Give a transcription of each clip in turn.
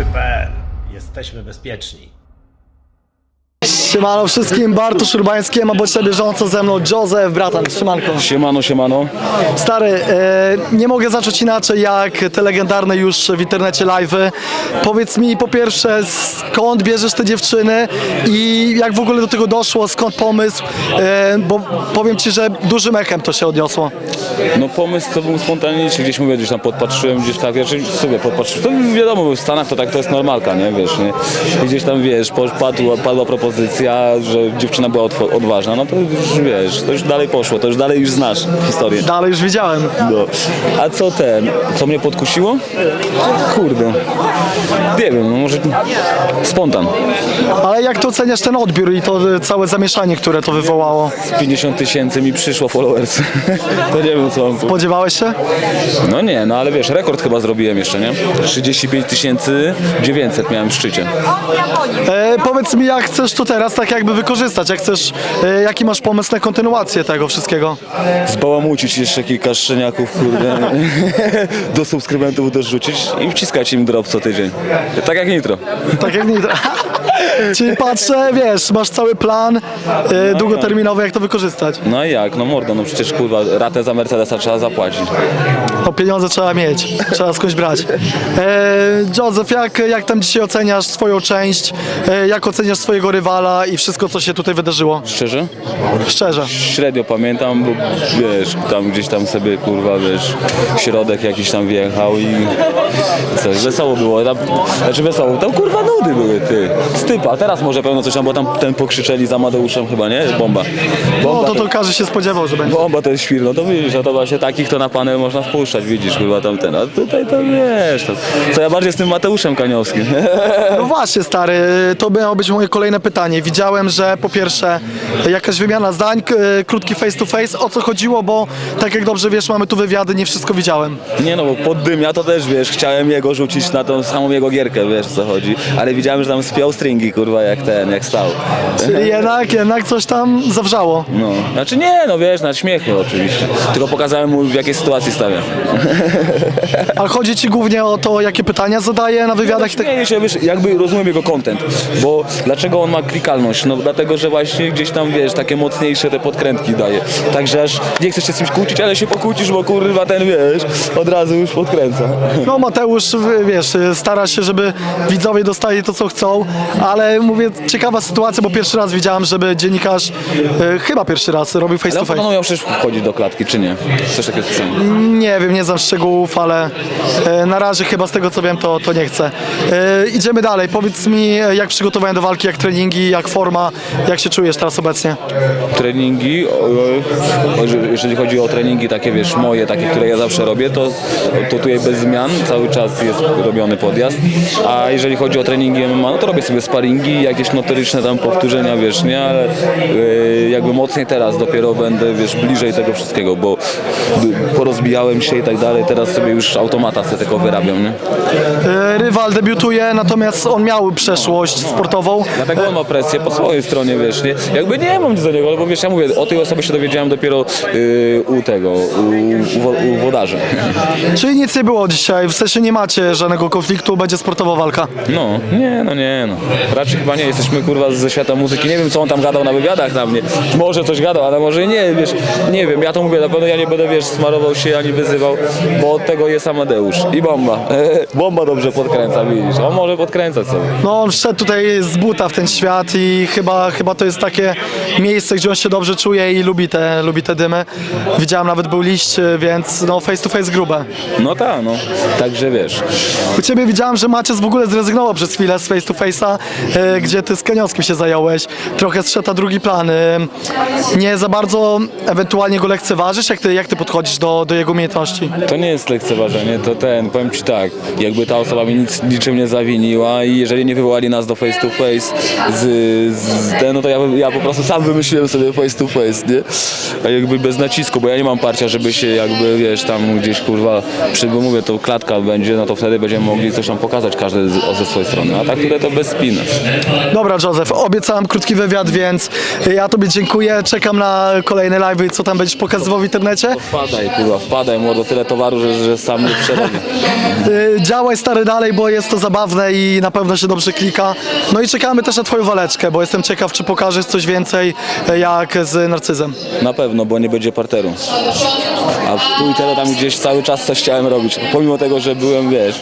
Śledczy.pl. Jesteśmy bezpieczni. Siemano wszystkim, Bartosz Urbański, a bądź na bieżąco ze mną Józef, bratan, siemanko. Siemano, siemano. Stary, e, nie mogę zacząć inaczej jak te legendarne już w internecie live'y. Powiedz mi po pierwsze, skąd bierzesz te dziewczyny i jak w ogóle do tego doszło, skąd pomysł, e, bo powiem Ci, że dużym echem to się odniosło. No pomysł to był spontaniczny, gdzieś mówię, gdzieś tam podpatrzyłem, gdzieś tak, znaczy sobie podpatrzyłem, to wiadomo, w Stanach to tak, to jest normalka, nie, wiesz, nie, I gdzieś tam, wiesz, padła, padła propozycja, że dziewczyna była odwa- odważna, no to już, wiesz, to już dalej poszło, to już dalej już znasz historię. Dalej już widziałem. No. A co ten, co mnie podkusiło? Kurde, nie wiem, no może spontan. Ale jak to oceniasz ten odbiór i to e, całe zamieszanie, które to wywołało? 50 tysięcy mi przyszło followers, to nie wiem co mam powiedzieć. Spodziewałeś się? No nie, no ale wiesz, rekord chyba zrobiłem jeszcze, nie? 35 900 miałem w szczycie. E, powiedz mi, jak chcesz to teraz tak jakby wykorzystać, jak chcesz, e, jaki masz pomysł na kontynuację tego wszystkiego? Zbałamucić jeszcze kilka szczeniaków, kurde, do subskrybentów dorzucić i wciskać im drop co tydzień. Tak jak Nitro. Tak jak nie. Czyli patrzę, wiesz, masz cały plan e, długoterminowy, jak to wykorzystać. No i jak, no mordo, no przecież kurwa, ratę za Mercedesa trzeba zapłacić. O pieniądze trzeba mieć, trzeba skądś brać. E, Joseph, jak, jak tam dzisiaj oceniasz swoją część? E, jak oceniasz swojego rywala i wszystko, co się tutaj wydarzyło? Szczerze? Szczerze. Średnio pamiętam, bo wiesz, tam gdzieś tam sobie kurwa, wiesz, środek jakiś tam wjechał i coś, wesoło było, tam, znaczy wesoło, tam kurwa nudy były, ty, stypa, teraz może pełno coś tam, bo tam ten pokrzyczeli za Madeuszem chyba, nie? Bomba. No Bomba to to każdy się spodziewał, że będzie. Bomba to jest świr, no to widzisz, a to właśnie takich to na panel można wpuszczać, widzisz, kurwa tamten, a tutaj to wiesz, to, co ja bardziej z tym Mateuszem Kaniowskim. No właśnie, stary, to miało być moje kolejne pytanie. Widziałem, że po pierwsze jakaś wymiana zdań, k- krótki face to face. O co chodziło, bo tak jak dobrze wiesz, mamy tu wywiady, nie wszystko widziałem. Nie no, bo pod dym ja to też, wiesz, chciałem jego rzucić na tą samą jego gierkę, wiesz o co chodzi, ale widziałem, że tam spiął stringi, kurwa, jak ten, jak stał. Czyli jednak, jednak coś tam zawrzało. No, znaczy nie, no wiesz, na śmiechy oczywiście, tylko pokazałem mu w jakiej sytuacji stawia. Ale chodzi ci głównie o to, jakie pytania zadaje na wywiadach i tak. Nie, się, wiesz, jakby rozumiem jego content, bo dlaczego on ma klikalność? No dlatego, że właśnie gdzieś tam, wiesz, takie mocniejsze te podkrętki daje. Także aż nie chcesz się z kimś kłócić, ale się pokłócisz, bo kurwa ten, wiesz, od razu już podkręca. No Mateusz, wiesz, stara się, żeby widzowie dostali to, co chcą, ale mówię, ciekawa sytuacja, bo pierwszy raz widziałem, żeby dziennikarz, e, chyba pierwszy raz, robił face Ale to on face. miał przecież wchodzić do klatki, czy nie? Coś takiego słyszałem. Nie wiem, nie znam szczegółów, ale e, na razie chyba z tego co wiem, to, to nie chcę. E, idziemy dalej. Powiedz mi, e, jak przygotowanie do walki, jak treningi, jak forma, jak się czujesz teraz obecnie? treningi, o, o, jeżeli chodzi o treningi takie, wiesz, moje, takie, które ja zawsze robię, to, to tutaj bez zmian, cały czas jest robiony podjazd, a jeżeli chodzi o treningi MMA, no to robię sobie sparingi, jakieś notoryczne tam powtórzenia, wiesz, nie, ale yy, jakby mocniej teraz dopiero będę, wiesz, bliżej tego wszystkiego, bo porozbijałem się i tak dalej, teraz sobie już automata sobie tylko wyrabiam, nie? E, rywal debiutuje, natomiast on miał przeszłość sportową. Dlatego on ma presję po swojej stronie, wiesz, nie? Jakby nie mam nic do niego, bo wiesz, ja mówię, o tej osobie się dowiedziałem dopiero yy, u tego, u, u, u wodarzy. Czyli nic nie było dzisiaj, w sensie nie macie żadnego konfliktu, będzie sportowa walka. No, nie, no nie, no. Raczej chyba nie, jesteśmy kurwa ze świata muzyki, nie wiem co on tam gadał na wywiadach na mnie. Może coś gadał, ale może nie, wiesz, nie wiem, ja to mówię, na pewno ja nie będę, wiesz, smarował się ani wyzywał, bo od tego jest Amadeusz i bomba. bomba dobrze podkręca, widzisz, on może podkręcać sobie. No on wszedł tutaj z buta w ten świat i chyba, chyba to jest takie miejsce, gdzie on się dobrze czuje i lubi te, lubi te dymy. Widziałem nawet był liść, więc no face to face grube. No tak, no. Także wiesz, U ciebie widziałem, że Maciec w ogóle zrezygnował przez chwilę z face to face'a, e, gdzie ty z Kaniowskim się zająłeś. Trochę zszedł drugi plan. E, nie za bardzo ewentualnie go lekceważysz? Jak ty, jak ty podchodzisz do, do jego umiejętności? To nie jest lekceważenie, to ten, powiem ci tak, jakby ta osoba mi nic, niczym nie zawiniła i jeżeli nie wywołali nas do face to face z, z ten, no to ja, ja po prostu sam wymyśliłem sobie face to face, nie? A jakby bez nacisku, bo ja nie mam parcia, żeby się jakby, wiesz, tam gdzieś kurwa, przy, mówię, to klatka będzie, no to wtedy będziemy mogli coś tam pokazać każdy z, ze swojej strony, a tak tutaj to bez spiny. Dobra, Józef, obiecałem krótki wywiad, więc ja Tobie dziękuję. Czekam na kolejne live'y, co tam będziesz pokazywał w internecie. Wpadaj, kurwa, wpadaj, młodo, tyle towaru, że, że sam nie przerobię. Y, Działaj stary dalej, bo jest to zabawne i na pewno się dobrze klika. No i czekamy też na Twoją waleczkę, bo jestem ciekaw, czy pokażesz coś więcej e, jak z Narcyzem. Na pewno, bo nie będzie parteru. A w trójce to tam gdzieś cały czas coś chciałem robić, pomimo tego, że byłem, wiesz...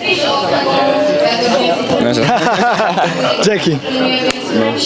Dzięki.